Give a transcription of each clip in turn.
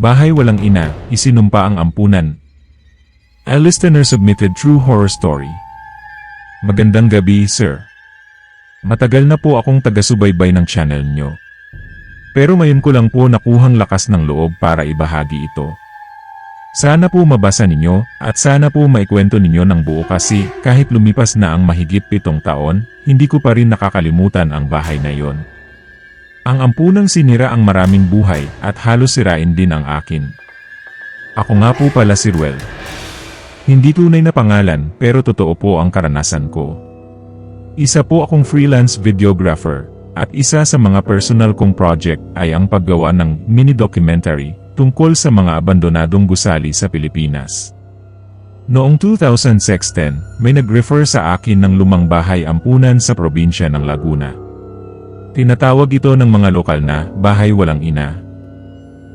Bahay walang ina, isinumpa ang ampunan. A listener submitted true horror story. Magandang gabi, sir. Matagal na po akong taga-subaybay ng channel nyo. Pero ngayon ko lang po nakuhang lakas ng loob para ibahagi ito. Sana po mabasa ninyo, at sana po maikwento ninyo ng buo kasi kahit lumipas na ang mahigit pitong taon, hindi ko pa rin nakakalimutan ang bahay na yon. Ang ampunang sinira ang maraming buhay at halos sirain din ang akin. Ako nga po pala si Ruel. Hindi tunay na pangalan pero totoo po ang karanasan ko. Isa po akong freelance videographer at isa sa mga personal kong project ay ang paggawa ng mini-documentary tungkol sa mga abandonadong gusali sa Pilipinas. Noong 2016, may nag-refer sa akin ng lumang bahay ampunan sa probinsya ng Laguna. Tinatawag ito ng mga lokal na bahay walang ina.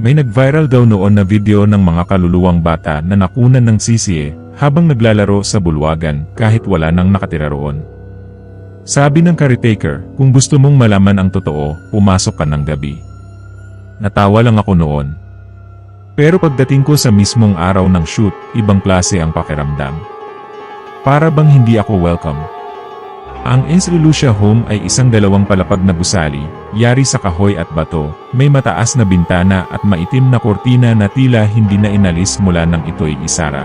May nag-viral daw noon na video ng mga kaluluwang bata na nakunan ng sisiye habang naglalaro sa bulwagan kahit wala nang nakatira roon. Sabi ng caretaker, kung gusto mong malaman ang totoo, pumasok ka ng gabi. Natawa lang ako noon. Pero pagdating ko sa mismong araw ng shoot, ibang klase ang pakiramdam. Para bang hindi ako welcome. Ang Insri Lucia Home ay isang dalawang palapag na gusali, yari sa kahoy at bato, may mataas na bintana at maitim na kortina na tila hindi na inalis mula nang ito'y isara.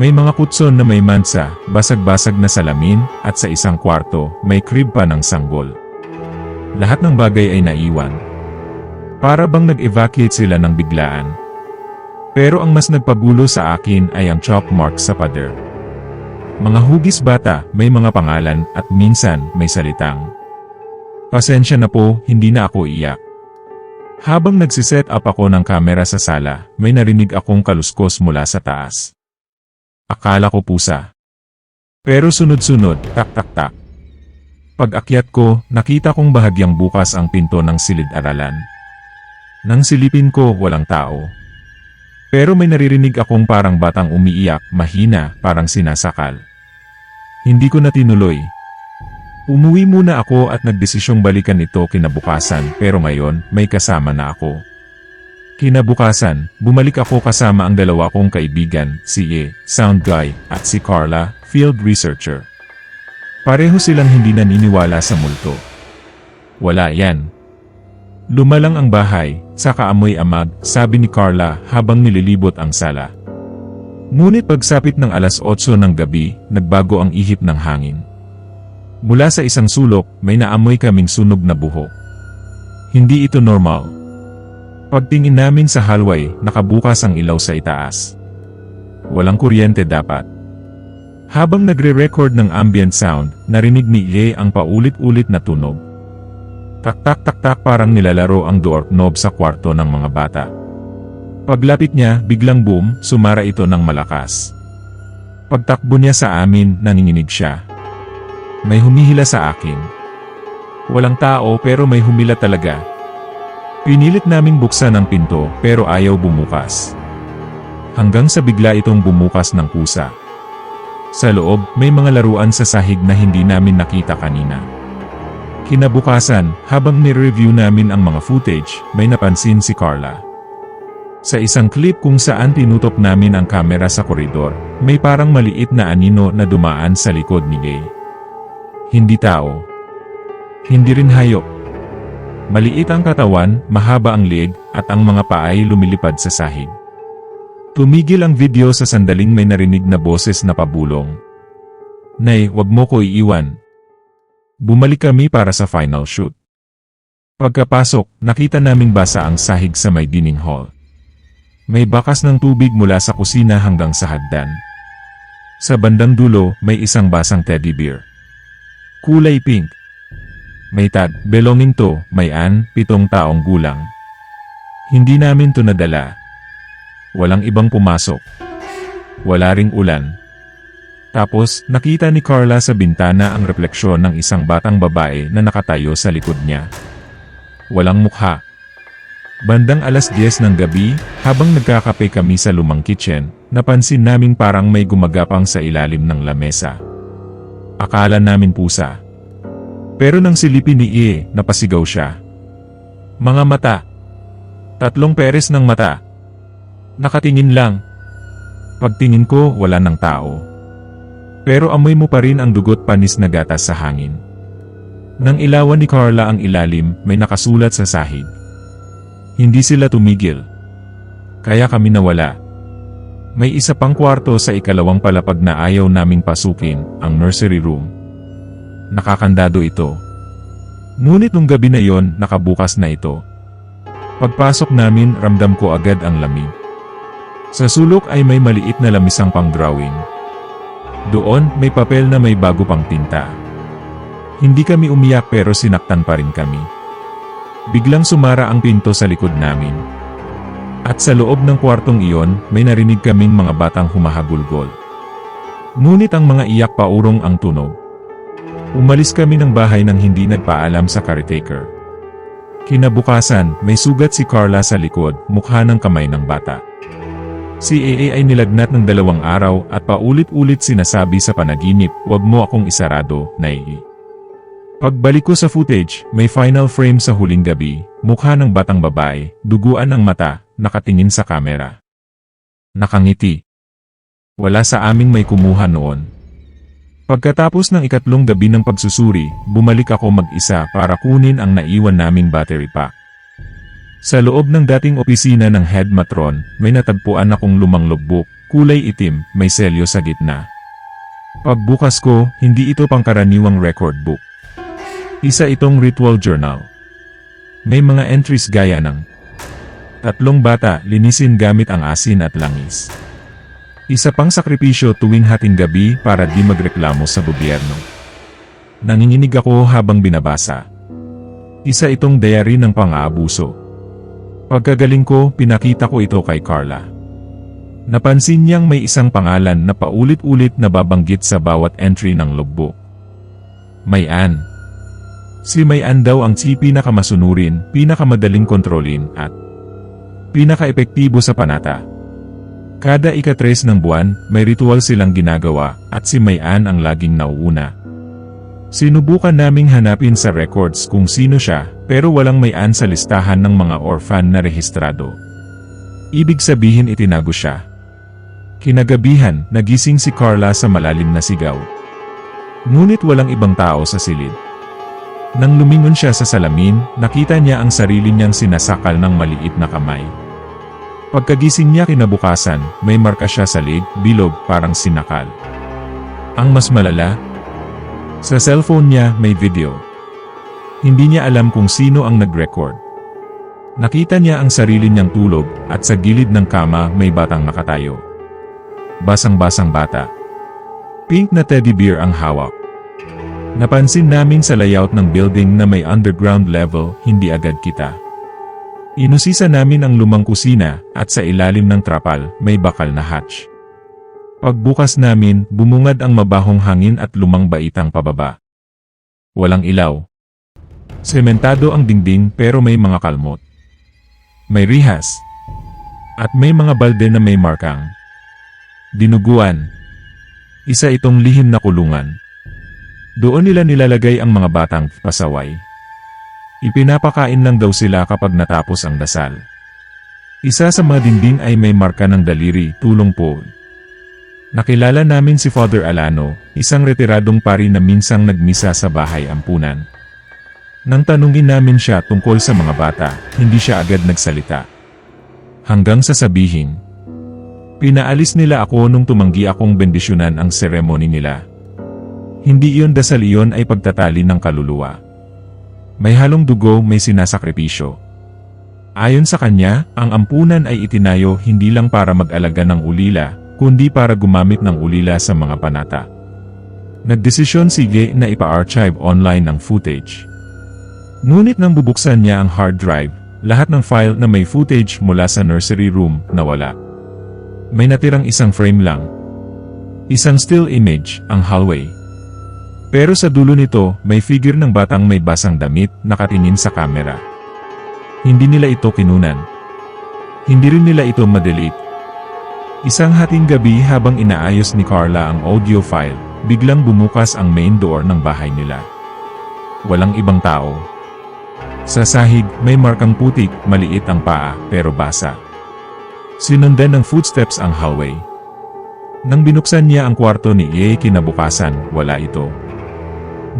May mga kutson na may mansa, basag-basag na salamin, at sa isang kwarto, may crib pa ng sanggol. Lahat ng bagay ay naiwan. Para bang nag-evacuate sila ng biglaan. Pero ang mas nagpagulo sa akin ay ang chalk mark sa pader. Mga hugis bata, may mga pangalan, at minsan, may salitang. Pasensya na po, hindi na ako iyak. Habang nagsiset up ako ng kamera sa sala, may narinig akong kaluskos mula sa taas. Akala ko pusa. Pero sunod-sunod, tak-tak-tak. Pag-akyat ko, nakita kong bahagyang bukas ang pinto ng silid-aralan. Nang silipin ko, walang tao. Pero may naririnig akong parang batang umiiyak, mahina, parang sinasakal. Hindi ko na tinuloy. Umuwi muna ako at nagdesisyong balikan ito kinabukasan pero ngayon may kasama na ako. Kinabukasan, bumalik ako kasama ang dalawa kong kaibigan, si E, sound guy, at si Carla, field researcher. Pareho silang hindi naniniwala sa multo. Wala yan. Lumalang ang bahay, sa kaamoy amag, sabi ni Carla habang nililibot ang sala. Ngunit pagsapit ng alas 8 ng gabi, nagbago ang ihip ng hangin. Mula sa isang sulok, may naamoy kaming sunog na buho. Hindi ito normal. Pagtingin namin sa hallway, nakabukas ang ilaw sa itaas. Walang kuryente dapat. Habang nagre-record ng ambient sound, narinig ni Ye ang paulit-ulit na tunog. Tak-tak-tak-tak parang nilalaro ang door knob sa kwarto ng mga bata. Paglapit niya, biglang boom, sumara ito ng malakas. Pagtakbo niya sa amin, nanginginig siya. May humihila sa akin. Walang tao pero may humila talaga. Pinilit naming buksan ang pinto pero ayaw bumukas. Hanggang sa bigla itong bumukas ng kusa. Sa loob, may mga laruan sa sahig na hindi namin nakita kanina. Kinabukasan, habang ni-review namin ang mga footage, may napansin si Carla. Sa isang clip kung saan tinutok namin ang kamera sa koridor, may parang maliit na anino na dumaan sa likod ni Gay. Hindi tao. Hindi rin hayop. Maliit ang katawan, mahaba ang leg, at ang mga paa ay lumilipad sa sahig. Tumigil ang video sa sandaling may narinig na boses na pabulong. Nay, wag mo ko iiwan. Bumalik kami para sa final shoot. Pagkapasok, nakita naming basa ang sahig sa may dining hall. May bakas ng tubig mula sa kusina hanggang sa hagdan. Sa bandang dulo, may isang basang teddy bear. Kulay pink. May tag, belonging to, may an, pitong taong gulang. Hindi namin to nadala. Walang ibang pumasok. Wala ring ulan. Tapos, nakita ni Carla sa bintana ang refleksyon ng isang batang babae na nakatayo sa likod niya. Walang mukha. Bandang alas 10 ng gabi, habang nagkakape kami sa lumang kitchen, napansin naming parang may gumagapang sa ilalim ng lamesa. Akala namin pusa. Pero nang silipin ni Ie, napasigaw siya. Mga mata. Tatlong peres ng mata. Nakatingin lang. Pagtingin ko, wala ng tao. Pero amoy mo pa rin ang dugot panis na gatas sa hangin. Nang ilawan ni Carla ang ilalim, may nakasulat sa sahig. Hindi sila tumigil. Kaya kami nawala. May isa pang kwarto sa ikalawang palapag na ayaw naming pasukin, ang nursery room. Nakakandado ito. Ngunit nung gabi na yon, nakabukas na ito. Pagpasok namin, ramdam ko agad ang lamig. Sa sulok ay may maliit na lamisang pang drawing. Doon, may papel na may bago pang tinta. Hindi kami umiyak pero sinaktan pa rin kami. Biglang sumara ang pinto sa likod namin. At sa loob ng kwartong iyon, may narinig kaming mga batang humahagulgol. Ngunit ang mga iyak paurong ang tunog. Umalis kami ng bahay nang hindi nagpaalam sa caretaker. Kinabukasan, may sugat si Carla sa likod, mukha ng kamay ng bata. Si AA ay nilagnat ng dalawang araw at paulit-ulit sinasabi sa panaginip, wag mo akong isarado, Nai. Pagbalik ko sa footage, may final frame sa huling gabi, mukha ng batang babae, duguan ang mata, nakatingin sa kamera. Nakangiti. Wala sa aming may kumuha noon. Pagkatapos ng ikatlong gabi ng pagsusuri, bumalik ako mag-isa para kunin ang naiwan naming battery pack. Sa loob ng dating opisina ng head matron, may natagpuan akong lumang logbook, kulay itim, may selyo sa gitna. Pagbukas ko, hindi ito pangkaraniwang record book. Isa itong ritual journal. May mga entries gaya ng Tatlong bata linisin gamit ang asin at langis. Isa pang sakripisyo tuwing hating gabi para di magreklamo sa gobyerno. Nanginginig ako habang binabasa. Isa itong diary ng pang-aabuso. Pagkagaling ko, pinakita ko ito kay Carla. Napansin niyang may isang pangalan na paulit-ulit na babanggit sa bawat entry ng logbook. Mayan. Si Mayan daw ang si pinakamasunurin, pinakamadaling kontrolin at pinaka-epektibo sa panata. Kada ikatres ng buwan, may ritual silang ginagawa at si Mayan ang laging nauuna. Sinubukan naming hanapin sa records kung sino siya, pero walang Mayan sa listahan ng mga orphan na rehistrado. Ibig sabihin itinago siya. Kinagabihan, nagising si Carla sa malalim na sigaw. Ngunit walang ibang tao sa silid. Nang lumingon siya sa salamin, nakita niya ang sarili niyang sinasakal ng maliit na kamay. Pagkagising niya kinabukasan, may marka siya sa lig, bilog, parang sinakal. Ang mas malala, sa cellphone niya may video. Hindi niya alam kung sino ang nag-record. Nakita niya ang sarili niyang tulog, at sa gilid ng kama may batang nakatayo. Basang-basang bata. Pink na teddy bear ang hawak. Napansin namin sa layout ng building na may underground level, hindi agad kita. Inusisa namin ang lumang kusina, at sa ilalim ng trapal, may bakal na hatch. Pagbukas namin, bumungad ang mabahong hangin at lumang baitang pababa. Walang ilaw. Sementado ang dingding pero may mga kalmot. May rihas. At may mga balde na may markang. Dinuguan. Isa itong lihim na kulungan. Doon nila nilalagay ang mga batang pasaway. Ipinapakain lang daw sila kapag natapos ang dasal. Isa sa mga dingding ay may marka ng daliri, tulong po. Nakilala namin si Father Alano, isang retiradong pari na minsang nagmisa sa bahay ampunan. Nang tanungin namin siya tungkol sa mga bata, hindi siya agad nagsalita. Hanggang sasabihin, pinaalis nila ako nung tumanggi akong bendisyonan ang seremony nila. Hindi iyon dasal iyon ay pagtatali ng kaluluwa. May halong dugo may sinasakripisyo. Ayon sa kanya, ang ampunan ay itinayo hindi lang para mag-alaga ng ulila, kundi para gumamit ng ulila sa mga panata. Nagdesisyon si Ge na ipa-archive online ang footage. Ngunit nang bubuksan niya ang hard drive, lahat ng file na may footage mula sa nursery room nawala. May natirang isang frame lang. Isang still image, ang hallway. Pero sa dulo nito, may figure ng batang may basang damit, nakatingin sa kamera. Hindi nila ito kinunan. Hindi rin nila ito madelete. Isang hating gabi habang inaayos ni Carla ang audio file, biglang bumukas ang main door ng bahay nila. walang ibang tao. Sa sahig, may markang putik, maliit ang paa, pero basa. Sinundan ng footsteps ang hallway. Nang binuksan niya ang kwarto ni Ye kinabukasan, wala ito.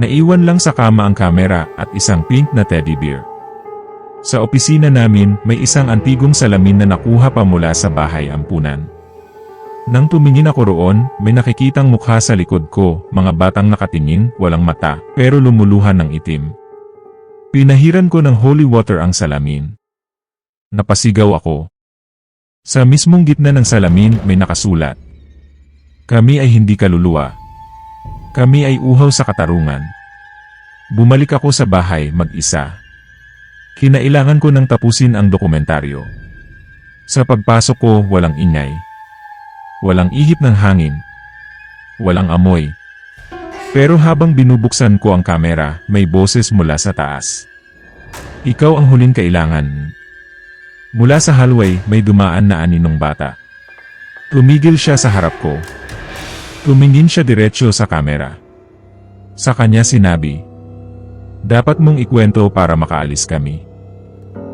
Naiwan lang sa kama ang kamera at isang pink na teddy bear. Sa opisina namin, may isang antigong salamin na nakuha pa mula sa bahay ampunan. Nang tumingin ako roon, may nakikitang mukha sa likod ko, mga batang nakatingin, walang mata, pero lumuluhan ng itim. Pinahiran ko ng holy water ang salamin. Napasigaw ako. Sa mismong gitna ng salamin may nakasulat. Kami ay hindi kaluluwa. Kami ay uhaw sa katarungan. Bumalik ako sa bahay mag-isa. Kinailangan ko nang tapusin ang dokumentaryo. Sa pagpasok ko, walang ingay. Walang ihip ng hangin. Walang amoy. Pero habang binubuksan ko ang kamera, may boses mula sa taas. Ikaw ang huling kailangan. Mula sa hallway, may dumaan na aninong bata. Tumigil siya sa harap ko. Tumingin siya diretsyo sa kamera. Sa kanya sinabi, Dapat mong ikwento para makaalis kami.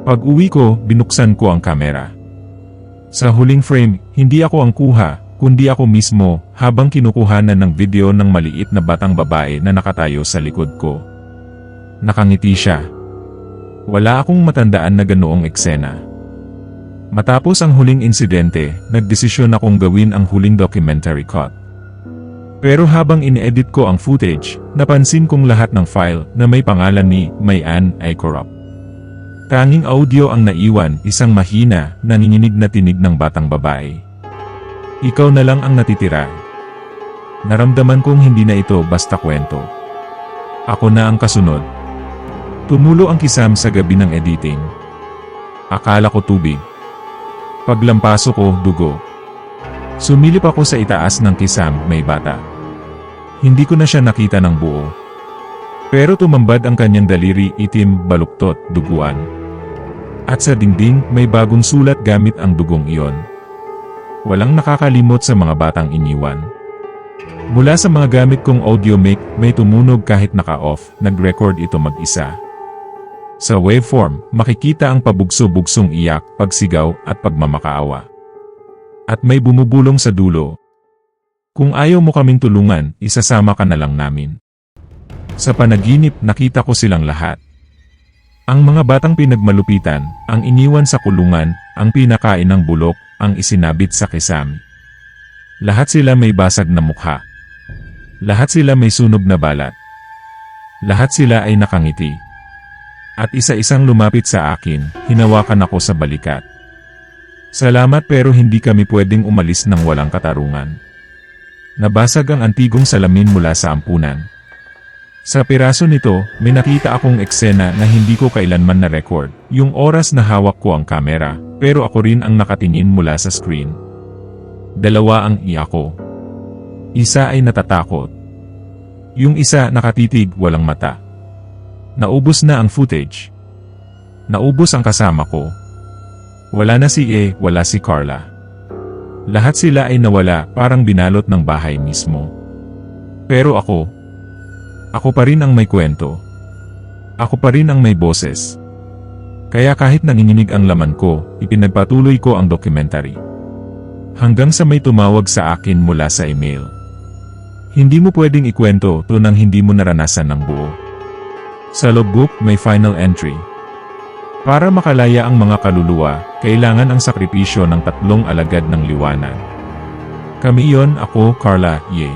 Pag uwi ko, binuksan ko ang kamera. Sa huling frame, hindi ako ang kuha, kundi ako mismo, habang kinukuhanan ng video ng maliit na batang babae na nakatayo sa likod ko. Nakangiti siya. Wala akong matandaan na ganoong eksena. Matapos ang huling insidente, nagdesisyon akong gawin ang huling documentary cut. Pero habang in-edit ko ang footage, napansin kong lahat ng file na may pangalan ni Mayan ay corrupt. Tanging audio ang naiwan, isang mahina, nanginginig na tinig ng batang babae. Ikaw na lang ang natitira. Naramdaman kong hindi na ito basta kwento. Ako na ang kasunod. Tumulo ang kisam sa gabi ng editing. Akala ko tubig. Paglampaso ko, dugo. Sumilip ako sa itaas ng kisam, may bata. Hindi ko na siya nakita ng buo. Pero tumambad ang kanyang daliri, itim, baluktot, duguan. At sa dingding, may bagong sulat gamit ang dugong iyon. Walang nakakalimot sa mga batang iniwan. Mula sa mga gamit kong audio mic, may tumunog kahit naka-off, nag-record ito mag-isa. Sa waveform, makikita ang pabugso-bugsong iyak, pagsigaw, at pagmamakaawa. At may bumubulong sa dulo. Kung ayaw mo kaming tulungan, isasama ka na lang namin. Sa panaginip, nakita ko silang lahat. Ang mga batang pinagmalupitan, ang iniwan sa kulungan, ang pinakain ng bulok, ang isinabit sa kisami. Lahat sila may basag na mukha. Lahat sila may sunog na balat. Lahat sila ay nakangiti. At isa-isang lumapit sa akin, hinawakan ako sa balikat. Salamat pero hindi kami pwedeng umalis ng walang katarungan. Nabasag ang antigong salamin mula sa ampunan. Sa piraso nito, may nakita akong eksena na hindi ko kailanman na-record. Yung oras na hawak ko ang kamera, pero ako rin ang nakatingin mula sa screen. Dalawa ang iyako. Isa ay natatakot. Yung isa nakatitig walang mata. Naubos na ang footage. Naubos ang kasama ko. Wala na si E, wala si Carla. Lahat sila ay nawala parang binalot ng bahay mismo. Pero ako, ako pa rin ang may kwento. Ako pa rin ang may boses. Kaya kahit nanginginig ang laman ko, ipinagpatuloy ko ang documentary. Hanggang sa may tumawag sa akin mula sa email. Hindi mo pwedeng ikwento to nang hindi mo naranasan ng buo. Sa logbook may final entry. Para makalaya ang mga kaluluwa, kailangan ang sakripisyo ng tatlong alagad ng liwanag. Kami iyon ako, Carla, Ye.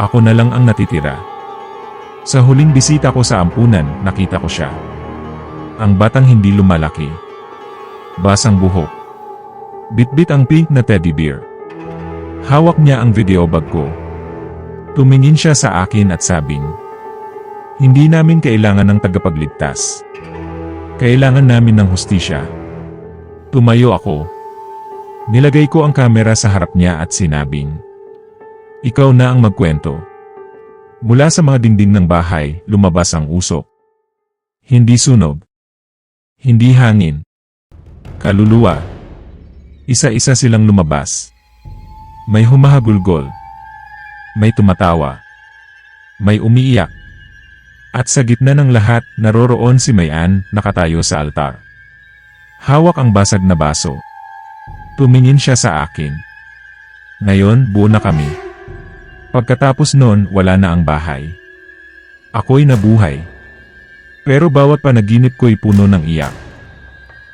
Ako na lang ang natitira. Sa huling bisita ko sa ampunan, nakita ko siya. Ang batang hindi lumalaki. Basang buhok. Bitbit ang pink na teddy bear. Hawak niya ang video bag ko. Tumingin siya sa akin at sabing, Hindi namin kailangan ng tagapagligtas. Kailangan namin ng hustisya. Tumayo ako. Nilagay ko ang kamera sa harap niya at sinabing, Ikaw na ang magkwento. Mula sa mga dingding ng bahay, lumabas ang usok. Hindi sunog. Hindi hangin. Kaluluwa. Isa-isa silang lumabas. May humahagulgol. May tumatawa. May umiiyak. At sa gitna ng lahat, naroroon si Mayan, nakatayo sa altar. Hawak ang basag na baso. Tumingin siya sa akin. Ngayon, buo na kami. Pagkatapos nun, wala na ang bahay. Ako'y nabuhay. Pero bawat panaginip ko'y puno ng iyak.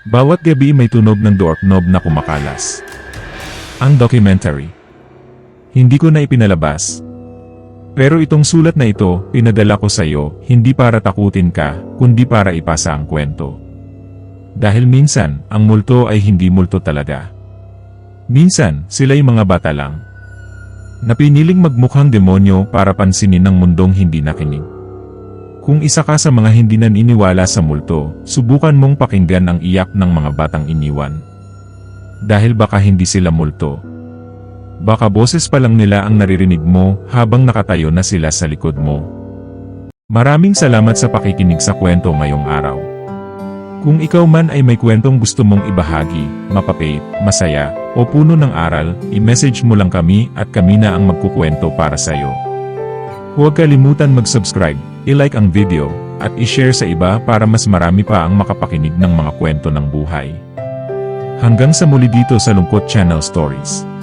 Bawat gabi may tunog ng doorknob na kumakalas. Ang documentary. Hindi ko na ipinalabas. Pero itong sulat na ito, pinadala ko sa iyo, hindi para takutin ka, kundi para ipasa ang kwento. Dahil minsan, ang multo ay hindi multo talaga. Minsan, sila'y mga bata lang. Napiniling magmukhang demonyo para pansinin ng mundong hindi nakinig. Kung isa ka sa mga hindi naniniwala sa multo, subukan mong pakinggan ang iyak ng mga batang iniwan. Dahil baka hindi sila multo. Baka boses pa lang nila ang naririnig mo habang nakatayo na sila sa likod mo. Maraming salamat sa pakikinig sa kwento ngayong araw. Kung ikaw man ay may kwentong gusto mong ibahagi, mapapait, masaya, o puno ng aral, i-message mo lang kami at kami na ang magkukwento para sa iyo. Huwag kalimutan mag-subscribe, i-like ang video, at i-share sa iba para mas marami pa ang makapakinig ng mga kwento ng buhay. Hanggang sa muli dito sa Lungkot Channel Stories.